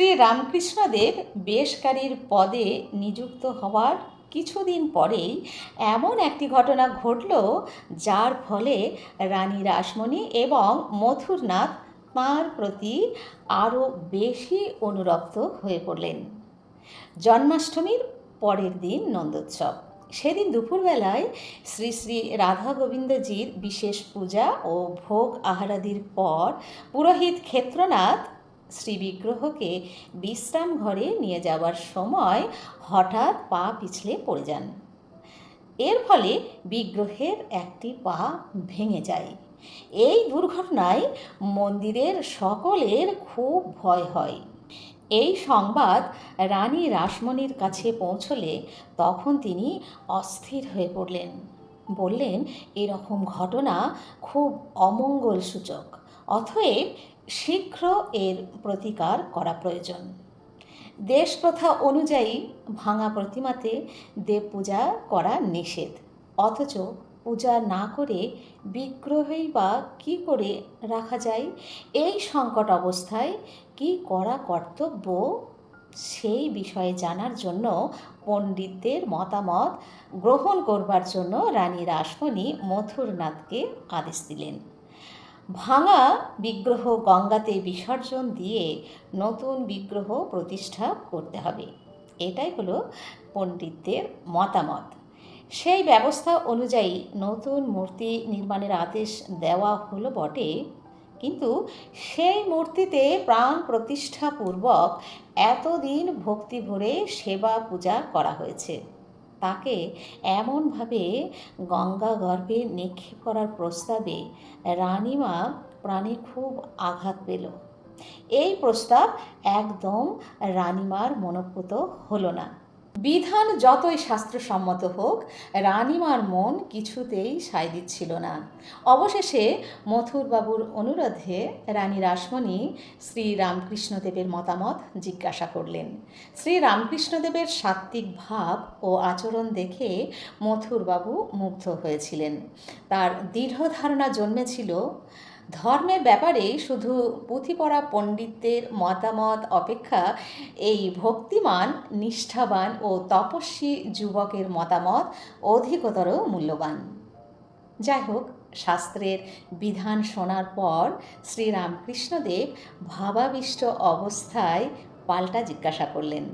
শ্রী রামকৃষ্ণদেব বেশকারীর পদে নিযুক্ত হওয়ার কিছুদিন পরেই এমন একটি ঘটনা ঘটল, যার ফলে রানী রাসমণি এবং মথুরনাথ তাঁর প্রতি আরও বেশি অনুরক্ত হয়ে পড়লেন। জন্মাষ্টমীর পরের দিন নন্দোৎসব। সেদিন দুপুরবেলায় শ্রী শ্রী রাধা গোবিন্দজির বিশেষ পূজা ও ভোগ আহারাদির পর পুরোহিত ক্ষেত্রনাথ শ্রী বিগ্রহকে বিশ্রাম ঘরে নিয়ে যাওয়ার সময় হঠাৎ পা পিছলে পড়ে যান। এর ফলে বিগ্রহের একটি পা ভেঙে যায়। এই দুর্ঘটনায় মন্দিরের সকলের খুব ভয় হয়। এই সংবাদ রানী রাসমণির কাছে পৌঁছলে তখন তিনি অস্থির হয়ে পড়লেন। বললেন, এরকম ঘটনা খুব অমঙ্গল সূচক। অতএব শীঘ্র এর প্রতিকার করা প্রয়োজন। দেশ প্রথা অনুযায়ী ভাঙা প্রতিমাতে দেব পূজা করা নিষেধ। অথচ পূজা না করে বিগ্রহই বা কী করে রাখা যায়? এই সংকট অবস্থায় কি করা কর্তব্য? সেই বিষয়ে জানার জন্য পণ্ডিতদের মতামত গ্রহণ করবার জন্য রানী রাসমণি মথুরনাথকে আদেশ দিলেন। ভাঙা বিগ্রহ গঙ্গাতে বিসর্জন দিয়ে নতুন বিগ্রহ প্রতিষ্ঠা করতে হবে। এটাই হলো পণ্ডিতদের মতামত। সেই ব্যবস্থা অনুযায়ী নতুন মূর্তি নির্মাণের আদেশ দেওয়া হলো বটে, কিন্তু সেই মূর্তিতে প্রাণ প্রতিষ্ঠাপূর্বক এতদিন ভক্তি ভরে সেবা পূজা করা হয়েছে। তাকে এমনভাবে গঙ্গা গর্ভে নিক্ষেপ করার প্রস্তাবে রানীমা প্রাণে খুব আঘাত পেল। এই প্রস্তাব একদম রানীমার মনোপুত হলো না। বিধান যতই শাস্ত্রসম্মত হোক, রানীমার মন কিছুতেই সায় দিচ্ছিল না। অবশেষে মথুরবাবুর অনুরোধে রানী রাসমণি শ্রী রামকৃষ্ণদেবের মতামত জিজ্ঞাসা করলেন। শ্রী রামকৃষ্ণদেবের সাত্ত্বিক ভাব ও আচরণ দেখে মথুরবাবু মুগ্ধ হয়েছিলেন। তার দৃঢ় ধারণা জন্মেছিল ধর্মের ব্যাপারে শুধু পুঁথি পড়া পণ্ডিতদের মতামত অপেক্ষা, এই ভক্তিমান, নিষ্ঠাবান ও তপস্বী যুবকের মতামত অধিকতর মূল্যবান। যাই হোক, শাস্ত্রের বিধান শোনার পর শ্রীরামকৃষ্ণদেব ভাবাবিষ্ট অবস্থায় পাল্টা জিজ্ঞাসা করলেন।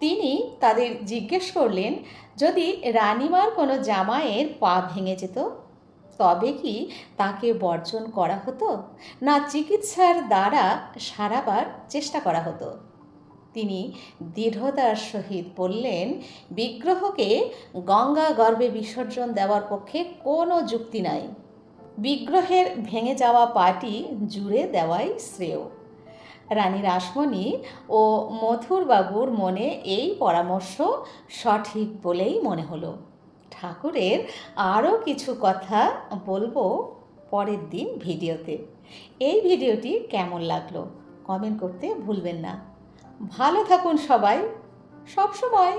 তিনি তাদের জিজ্ঞেস করলেন, যদি রানিমার কোনো জামাইয়ের পা ভেঙে যেত? তবে কি তাকে বর্জন করা হতো? না চিকিৎসার দ্বারা সারাবার চেষ্টা করা হতো? তিনি দৃঢ়তার সহিত বললেন, বিগ্রহকে গঙ্গা গর্ভে বিসর্জন দেওয়ার পক্ষে কোনো যুক্তি নাই। বিগ্রহের ভেঙে যাওয়া পাটি জুড়ে দেওয়াই শ্রেয়। রানী রাসমণি ও মথুরবাবুর মনে এই পরামর্শ সঠিক বলেই মনে হলো। ঠাকুরের আরও কিছু কথা বলব পরের দিন ভিডিওতে। এই ভিডিওটি কেমন লাগল কমেন্ট করতে ভুলবেন না। ভালো থাকুন সবাই। সব সময়